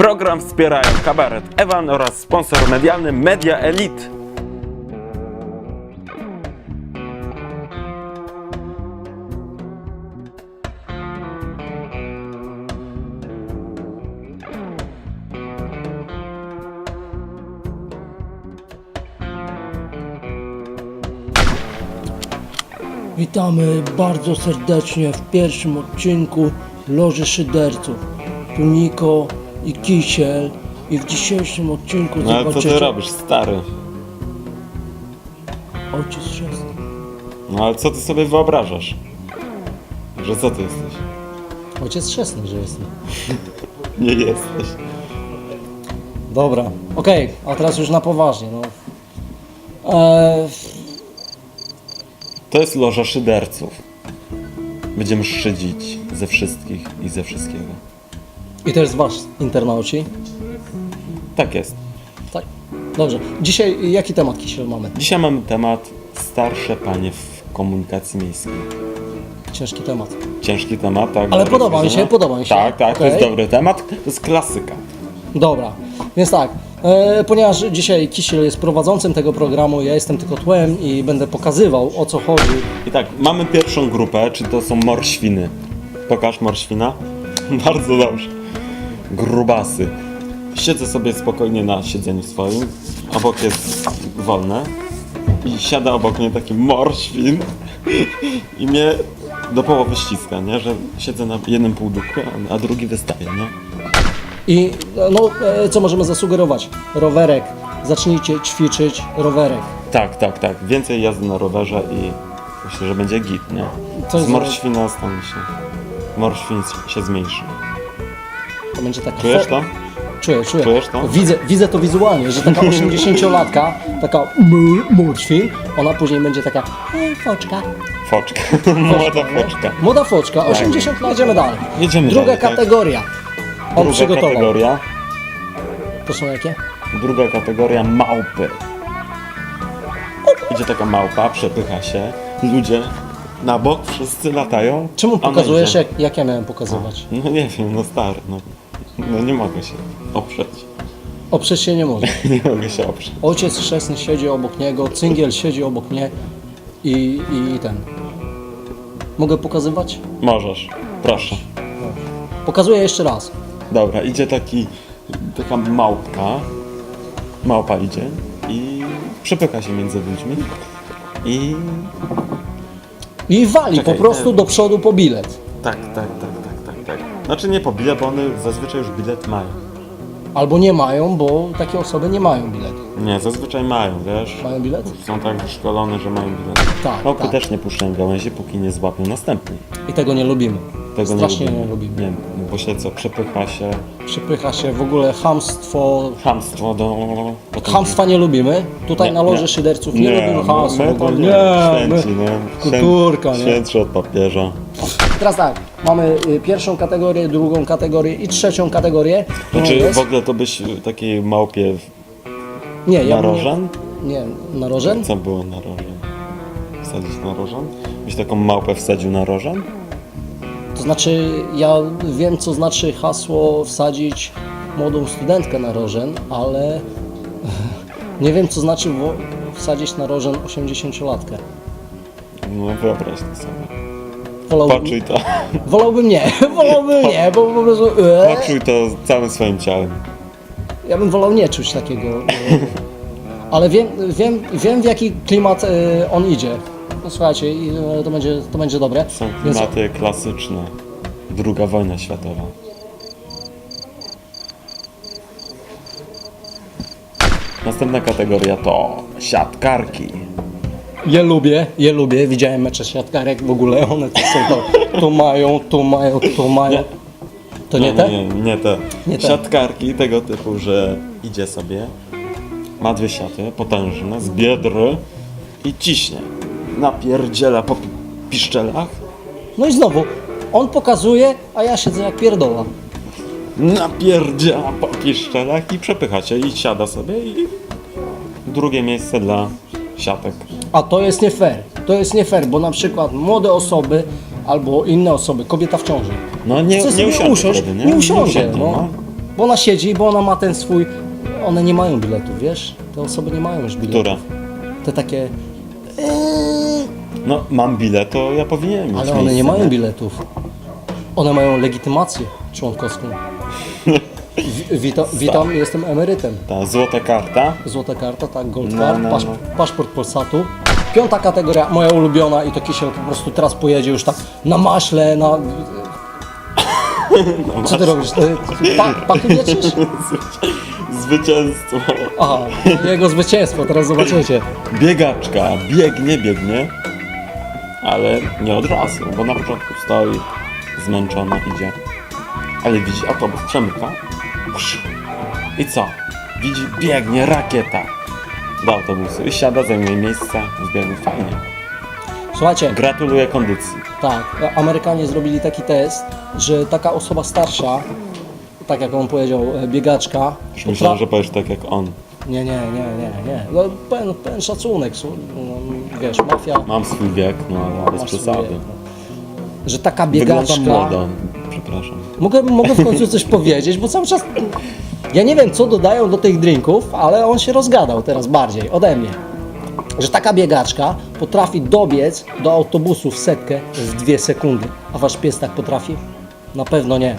Program wspierają kabaret Ewan oraz sponsor medialny Media Elite. Witamy bardzo serdecznie w pierwszym odcinku Loży Szyderców. Tu Niko i Kisiel i w dzisiejszym odcinku No ale co ty zobaczycie robisz, stary? ojciec chrzestny. No ale co ty sobie wyobrażasz? Że co ty jesteś? Ojciec chrzestny, że jestem. Nie jesteś. Dobra, okej, a teraz już na poważnie. No. Eee, To jest loża szyderców. Będziemy szydzić ze wszystkich i ze wszystkiego. I to jest wasz internauci. Tak jest. Tak. Dobrze. Dzisiaj jaki temat Kisiel mamy? Dzisiaj mamy temat starsze panie w komunikacji miejskiej. Ciężki temat. Ciężki temat, tak? Ale do podoba mi się, podoba mi się. Tak, tak, to jest dobry temat. To jest klasyka. Dobra, więc tak, e, ponieważ dzisiaj Kisiel jest prowadzącym tego programu, ja jestem tylko tłem i będę pokazywał o co chodzi. I tak, mamy pierwszą grupę, czy to są morświny. Pokaż morświna. Bardzo dobrze. Grubasy. Siedzę sobie spokojnie na siedzeniu swoim. Obok jest wolne. I siada obok mnie taki morświn. I mnie do połowy ściska, nie? Że siedzę na jednym półduchu, a- a drugi wystaje, nie? I no, e, co możemy zasugerować? Rowerek. Zacznijcie ćwiczyć rowerek. Tak, tak, tak. Więcej jazdy na rowerze i myślę, że będzie git, nie? To Z jest- morświna stanie się. Morświn się zmniejszy. To będzie taka... Czujesz to? Czuję, czuję. Czujesz to? Widzę, widzę to wizualnie, że taka 80-latka, taka murświn, ona później będzie taka e, foczka. Foczka. Młoda foczka. Młoda foczka, 80 lat, jedziemy dalej. Jedziemy Druga dalej, tak. kategoria. On Druga przygotował. kategoria. To są jakie? Druga kategoria małpy. Idzie taka małpa, przepycha się. Ludzie na bok wszyscy latają. Czemu a ona pokazujesz, idzie. jak, jak ja miałem pokazywać? No nie wiem, no stary, no. No nie mogę się oprzeć. Oprzeć się nie może. Nie mogę się oprzeć. Ojciec chrzestny siedzi obok niego, cyngiel siedzi obok mnie i, i ten. Mogę pokazywać? Możesz, proszę. Pokazuję jeszcze raz. Dobra, idzie taki, taka małpka. Małpa idzie i przepycha się między ludźmi. I I wali Czekaj, po prostu e- do przodu po bilet. tak, tak, tak, tak, tak, tak. Znaczy nie po bilet, bo one zazwyczaj już bilet mają. Albo nie mają, bo takie osoby nie mają biletu. Nie, zazwyczaj mają, wiesz. Mają bilet? Są tak wyszkolone, że mają bilet. Tak, Małpy tak. też nie puszczają gałęzi, póki nie złapią następnej. I tego nie lubimy. Tego Strasznie nie nie lubimy. Nie, bo się co, przepycha się. Przypycha się w ogóle hamstwo. Chamstwo do... potem- Hamstwa nie lubimy. Tutaj Nie, na loży nie. szyderców nie, lubimy my- hamstwa. My to nie, nie, my- święci, nie. kulturka, nie? Świętszy od papieża. Teraz tak, mamy y, pierwszą kategorię, drugą kategorię i trzecią kategorię. którą Znaczy jest- w ogóle to byś takiej małpie Nie, ja bym-? Nie, na rożen? Co było na rożan? Wsadzić na rożan? Byś taką małpę wsadził na rożan? To znaczy, ja wiem, co znaczy hasło wsadzić młodą studentkę na rożen, ale nie wiem, co znaczy wo- wsadzić na rożen 80-latkę. No wyobraź to sobie. Wolałbym, Poczuj to. wolałbym nie, wolałbym nie, bo po prostu... e, Poczuj to całym swoim ciałem. Ja bym wolał nie czuć takiego. e, Ale wiem, wiem, wiem w jaki klimat e, on idzie. No, słuchajcie, i, e, to będzie, to będzie dobre. Są Więc klimaty klasyczne. Druga wojna światowa. Następna kategoria to siatkarki. Je lubię, je lubię. Widziałem mecze siatkarek w ogóle. One to są to, to mają, to mają, to mają. To nie, te? Nie, nie, te. Nie te. Siatkarki tego typu, że idzie sobie, ma dwie siaty potężne, z biedry i ciśnie. Napierdziela po pi- piszczelach, No i znowu, on pokazuje, a ja siedzę jak pierdoła. napierdziela po piszczelach i przepycha się i siada sobie i drugie miejsce dla siatek. A to jest nie fair. To jest nie fair, bo na przykład młode osoby albo inne osoby, kobieta w ciąży. No nie, nie sobie usiądzie usiąść, wtedy, nie, usiądzie, no. no. Bo ona siedzi, bo ona ma ten swój... One nie mają biletów, wiesz? Te osoby nie mają już biletów. Które? Te takie... Eee, No, mam bilet, to ja powinienem mieć ale one nie miejsce, mają biletów. One mają legitymację członkowską. Wi- Witam, witam, jestem emerytem. Ta złota karta. Złota karta, tak, gold No, card, no, pasz, no. paszport Polsatu. Piąta kategoria, moja ulubiona i to Kisiel po prostu teraz pojedzie już tak na maśle, na... Co ty robisz? Ty- Pa, pachy? Zwycięstwo. Aha, jego zwycięstwo, teraz zobaczycie. Biegaczka biegnie, biegnie, ale nie od razu, bo na początku stoi, zmęczona idzie. Ale widzi autobus, przemyka. I co? Widzi, biegnie rakieta do autobusu i siada, zajmuje miejsce, zbiegnie fajnie. Słuchajcie, Gratuluję kondycji. tak, Amerykanie zrobili taki test, że taka osoba starsza, tak jak on powiedział, e, biegaczka, Już myślałem, że powiesz tak jak on. Nie, nie, nie, nie, nie. No, pełen, pełen szacunek, su- no, wiesz, mafia, Mam swój wiek, no ale bez masz przesady. swoje, że taka biegaczka... młodo. Przepraszam. Mogę, mogę w końcu coś powiedzieć, bo cały czas. Ja nie wiem, co dodają do tych drinków, ale on się rozgadał teraz bardziej ode mnie. Że taka biegaczka potrafi dobiec do autobusu w setkę w dwie sekundy. A wasz pies tak potrafi? Na pewno nie.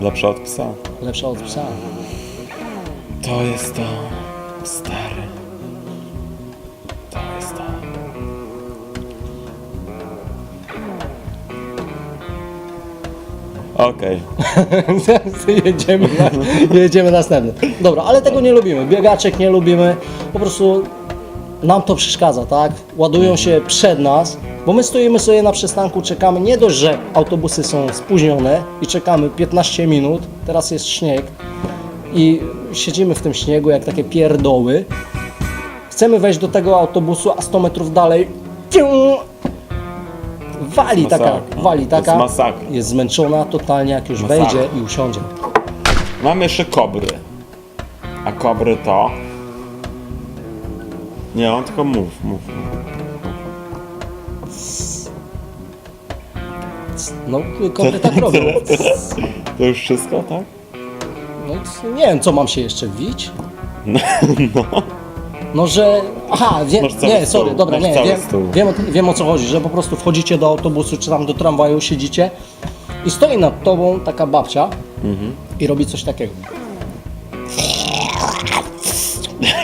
Lepsza od psa. Lepsza od psa. To jest to, stary. Okej. jedziemy, na, jedziemy następny. Dobra, ale tego nie lubimy. Biegaczek nie lubimy. Po prostu nam to przeszkadza, tak? Ładują się przed nas, bo my stoimy sobie na przystanku, czekamy. Nie dość, że autobusy są spóźnione i czekamy 15 minut, teraz jest śnieg i siedzimy w tym śniegu jak takie pierdoły. Chcemy wejść do tego autobusu, a 100 metrów dalej wali taka, Masakra. wali To jest taka, masakra. jest zmęczona totalnie, jak już Masakra. wejdzie i usiądzie. Mamy jeszcze kobry. A kobry to... Nie, on tylko mów, mów. mów. No, kobiety tak robią. To już wszystko, tak? No, nie wiem, co mam się jeszcze wić. No. No, że. Aha, wie, Masz cały nie, stół, sorry, dobra, masz nie, cały wiem, stół. wiem, o, wiem o co chodzi, że po prostu wchodzicie do autobusu czy tam do tramwaju, siedzicie i stoi nad tobą taka babcia Mhm. i robi coś takiego.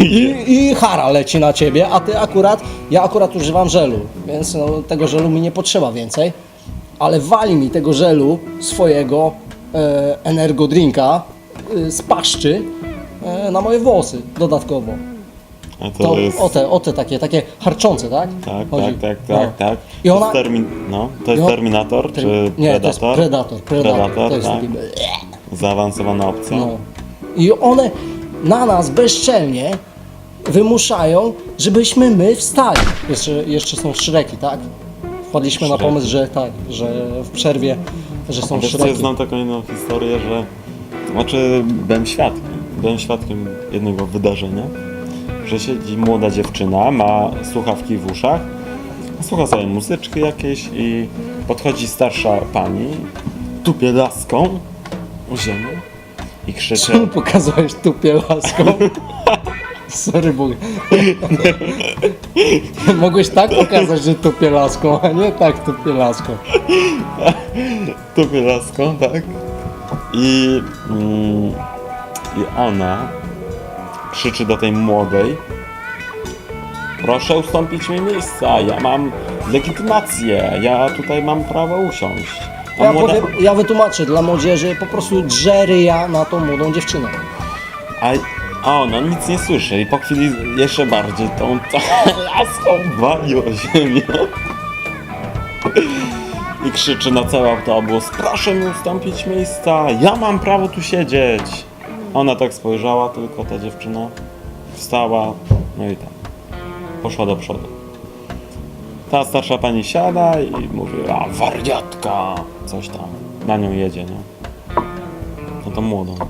I, I hara leci na ciebie, a ty akurat, ja akurat używam żelu, więc no, tego żelu mi nie potrzeba więcej, ale wali mi tego żelu swojego e, energodrinka e, z paszczy e, na moje włosy dodatkowo. A to, To, jest... o, te, o te takie, takie harczące, tak? Tak, Chodzi. tak, tak, No. tak, tak. I To ona... jest, termin... no, to jest No. Terminator, Ter- czy Nie, to jest Predator? Predator. Predator, Predator, to jest tak. taki... Zaawansowana opcja. No. I one na nas bezczelnie wymuszają, żebyśmy my wstali. Jeszcze, jeszcze są szreki, tak? Wpadliśmy na Szreki. pomysł, że tak, że w przerwie, że są co, ja znam taką inną historię, że... Znaczy, byłem świadkiem. Byłem świadkiem jednego wydarzenia, że siedzi młoda dziewczyna, ma słuchawki w uszach, słucha sobie muzyczki jakieś i podchodzi starsza pani, tupie laską u ziemię i krzyczy... Czemu pokazałeś tupie laską? Sorry Bóg. Mogłeś tak pokazać, że tupie laską, a nie tak tupie laską. tupie laską, tak? I, mm, I ona krzyczy do tej młodej Proszę ustąpić mi miejsca, ja mam legitymację, ja tutaj mam prawo usiąść. A Ja, młoda, powiem, ja wytłumaczę dla młodzieży, po prostu drze ryja na tą młodą dziewczynę. a, a ona nic nie słyszy i po chwili jeszcze bardziej tą laską wali o ziemię. I krzyczy na cały autobus, proszę mi ustąpić miejsca, ja mam prawo tu siedzieć. Ona tak spojrzała, tylko ta dziewczyna wstała, no i tak, poszła do przodu. Ta starsza pani siada i mówi, a wariatka, coś tam, na nią jedzie, nie? No to młodą.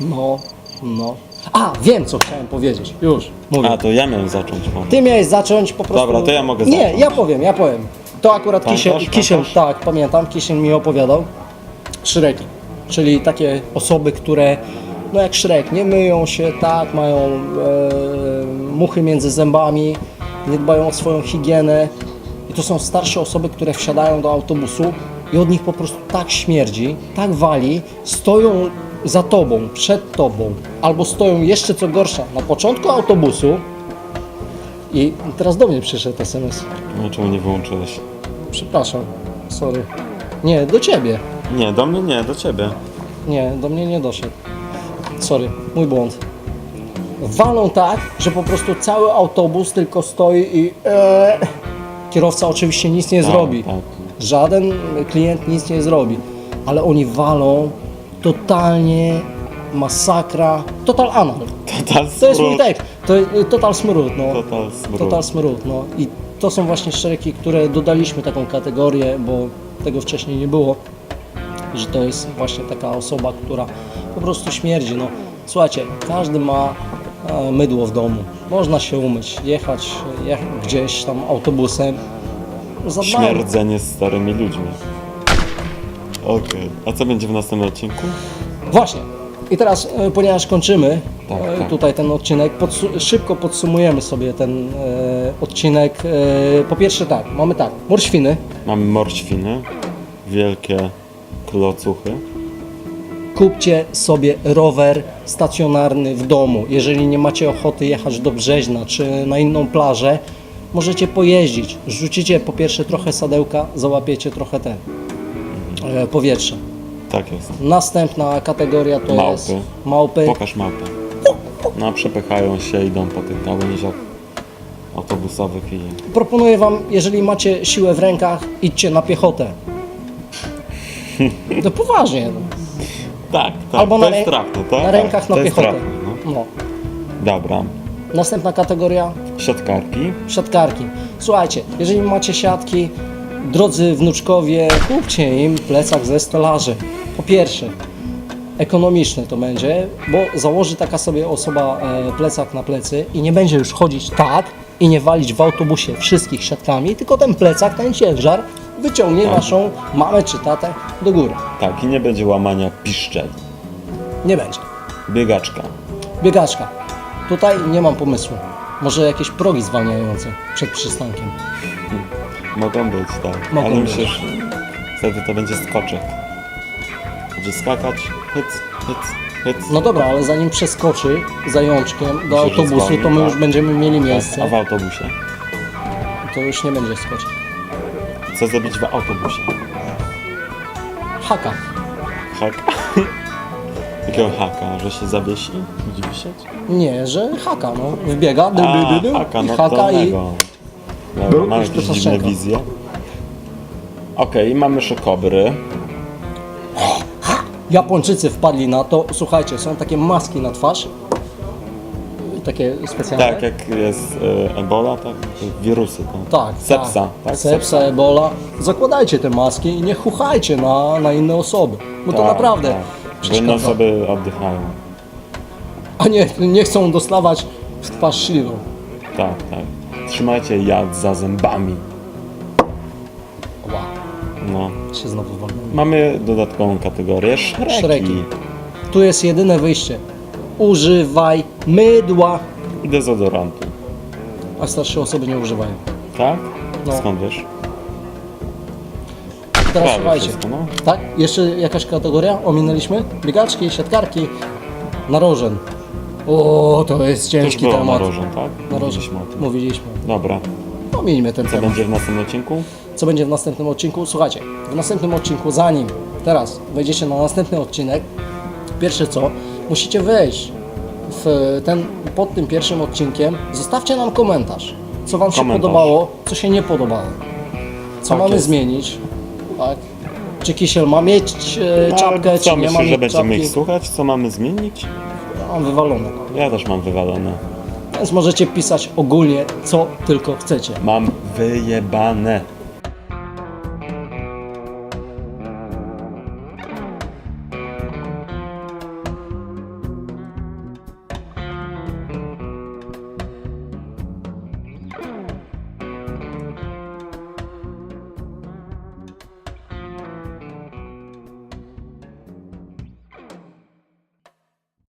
No, no. A, wiem co chciałem powiedzieć. Już, mówię. A, to ja miałem zacząć może. Ty miałeś zacząć po prostu... Dobra, to ja mogę Nie, zacząć. ja powiem, ja powiem. To akurat Pamiętasz? Pamiętasz? tak, pamiętam, Kisiel mi opowiadał. Szreki. Czyli takie osoby, które no jak Szrek, nie myją się, tak, mają e, muchy między zębami, nie dbają o swoją higienę. I to są starsze osoby, które wsiadają do autobusu i od nich po prostu tak śmierdzi, tak wali, stoją za tobą, przed tobą, albo stoją jeszcze co gorsza na początku autobusu i teraz do mnie przyszedł SMS. No czemu nie wyłączyłeś? Przepraszam, sorry. Nie, do ciebie. Nie, do mnie nie, do ciebie. Nie, do mnie nie doszedł. Sorry, mój błąd. Walą tak, że po prostu cały autobus tylko stoi i e, kierowca oczywiście nic nie Tak, zrobi. tak. Żaden klient nic nie zrobi. Ale oni walą totalnie masakra, total anal. Total To jest mój tekst. To jest y, total smród, no. Total smród. Total smród, no. I to są właśnie szeregi, które dodaliśmy taką kategorię, bo tego wcześniej nie było, że to jest właśnie taka osoba, która po prostu śmierdzi, no. Słuchajcie, każdy ma e, mydło w domu. Można się umyć, jechać jech gdzieś tam autobusem. Zadbajmy. Śmierdzenie z starymi ludźmi. Okej. A co będzie w następnym odcinku? Właśnie. I teraz, e, ponieważ kończymy Tak, e, tak. tutaj ten odcinek, podsu- szybko podsumujemy sobie ten e, odcinek. E, po pierwsze tak, mamy tak, morświny, Mamy morświny. Wielkie klocuchy. kupcie sobie rower stacjonarny w domu. Jeżeli nie macie ochoty jechać do Brzeźna czy na inną plażę, możecie pojeździć. Rzucicie po pierwsze trochę sadełka, załapiecie trochę ten e, powietrze. Tak jest. Następna kategoria to Małpy. jest małpy. Pokaż mapę. No, przepychają się, idą po tych gałęziach autobusowych i... Proponuję Wam, jeżeli macie siłę w rękach, idźcie na piechotę. To poważnie. No. Tak, tak, Albo to na, jest trafne, tak? na rękach to na jest piechotę. trafne, no. No. Dobra. Następna kategoria Siatkarki. siatkarki. Słuchajcie, jeżeli macie siatki, drodzy wnuczkowie, kupcie im plecak ze stolarzy. Po pierwsze, ekonomiczny to będzie, bo założy taka sobie osoba e, plecak na plecy i nie będzie już chodzić tak i nie walić w autobusie wszystkich siatkami, tylko ten plecak, ten ciężar wyciągnie Tak. naszą mamę czy tatę do góry. Tak, i nie będzie łamania piszczeli. Nie będzie. Biegaczka. Biegaczka. Tutaj nie mam pomysłu. Może jakieś progi zwalniające przed przystankiem. Mogą być, tak. Mogą Ale być. musisz... Wtedy to będzie skoczek. Będzie skakać, hyc, hyc, hyc. No dobra, ale zanim przeskoczy zajączkiem do Myślę, autobusu, zwolni, to my tak. już będziemy mieli Tak, a miejsce. w autobusie? To już nie będzie skoczyć. Co zrobić w autobusie? Haka. Hak. Jakiego haka? Że się zawiesi? Będzie wisieć? Nie, że haka, no. Wbiega, dy, A, dy, dy, dy, haka, i no haka to i... Dobra, Był mam już jakieś dziwne wizje. Okej, mamy jeszcze kobry. Japończycy wpadli na to. Słuchajcie, są takie maski na twarz. Takie specjalne. Tak, jak jest e, ebola, tak? Wirusy. To. Tak, Sepsa, tak? Sepsa, ebola. Zakładajcie te maski i nie chuchajcie na, na inne osoby. Bo to Tak, naprawdę tak. Bo inne osoby oddychają. A nie, nie chcą dostawać w twarz śliną. Tak, tak. Trzymajcie jad za zębami. Wow, No. się znowu wolno. Mamy dodatkową kategorię szreki. Szreki. Tu jest jedyne wyjście. Używaj mydła, I dezodorantu. a starsze osoby nie używają. Tak? No. Skąd wiesz? Teraz Prawie słuchajcie. wszystko, no. Tak? Jeszcze jakaś kategoria? Ominęliśmy? Biegaczki, siatkarki, narożen. O, to jest Też ciężki było temat. narożą, tak? Narożen. Mówiliśmy o tym. Mówiliśmy. Dobra. Omińmy ten Co temat. będzie w następnym odcinku? Co będzie w następnym odcinku? Słuchajcie, w następnym odcinku, zanim teraz wejdziecie na następny odcinek, pierwsze co, musicie wejść w ten, pod tym pierwszym odcinkiem, zostawcie nam komentarz, co Wam się Komentarz. podobało, co się nie podobało, co Tak mamy jest. zmienić, tak? Czy Kisiel ma mieć e, czapkę, Ale czy nie ma myślisz, że mieć będziemy czapki? ich słuchać? Co mamy zmienić? Mam wywalone. Ja też mam wywalone. Więc możecie pisać ogólnie, co tylko chcecie. Mam wyjebane.